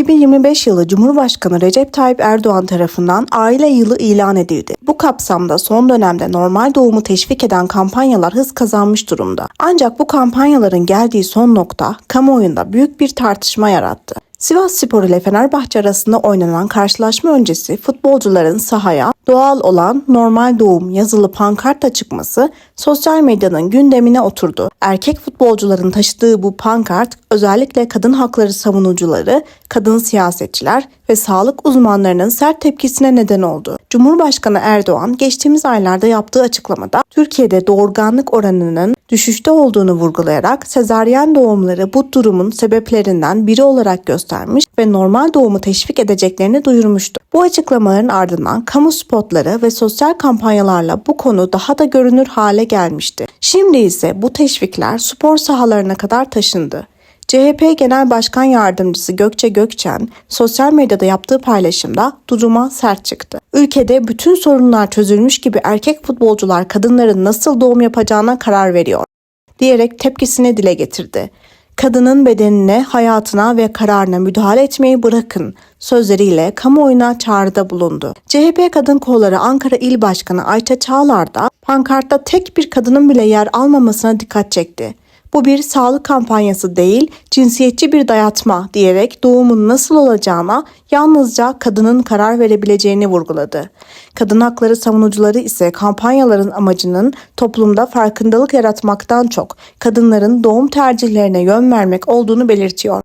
2025 yılı Cumhurbaşkanı Recep Tayyip Erdoğan tarafından aile yılı ilan edildi. Bu kapsamda son dönemde normal doğumu teşvik eden kampanyalar hız kazanmış durumda. Ancak bu kampanyaların geldiği son nokta kamuoyunda büyük bir tartışma yarattı. Sivas Spor ile Fenerbahçe arasında oynanan karşılaşma öncesi futbolcuların sahaya doğal olan normal doğum yazılı pankartla çıkması sosyal medyanın gündemine oturdu. Erkek futbolcuların taşıdığı bu pankart özellikle kadın hakları savunucuları, kadın siyasetçiler ve sağlık uzmanlarının sert tepkisine neden oldu. Cumhurbaşkanı Erdoğan geçtiğimiz aylarda yaptığı açıklamada Türkiye'de doğurganlık oranının düşüşte olduğunu vurgulayarak sezaryen doğumları bu durumun sebeplerinden biri olarak göstermiş ve normal doğumu teşvik edeceklerini duyurmuştu. Bu açıklamaların ardından kamu spotları ve sosyal kampanyalarla bu konu daha da görünür hale gelmişti. Şimdi ise bu teşvikler spor sahalarına kadar taşındı. CHP Genel Başkan Yardımcısı Gökçe Gökçen sosyal medyada yaptığı paylaşımda duruma sert çıktı. Ülkede bütün sorunlar çözülmüş gibi erkek futbolcular kadınların nasıl doğum yapacağına karar veriyor diyerek tepkisini dile getirdi. Kadının bedenine, hayatına ve kararına müdahale etmeyi bırakın sözleriyle kamuoyuna çağrıda bulundu. CHP Kadın Kolları Ankara İl Başkanı Ayça Çağlar da pankartta tek bir kadının bile yer almamasına dikkat çekti. Bu bir sağlık kampanyası değil, cinsiyetçi bir dayatma diyerek doğumun nasıl olacağına yalnızca kadının karar verebileceğini vurguladı. Kadın hakları savunucuları ise kampanyaların amacının toplumda farkındalık yaratmaktan çok kadınların doğum tercihlerine yön vermek olduğunu belirtiyor.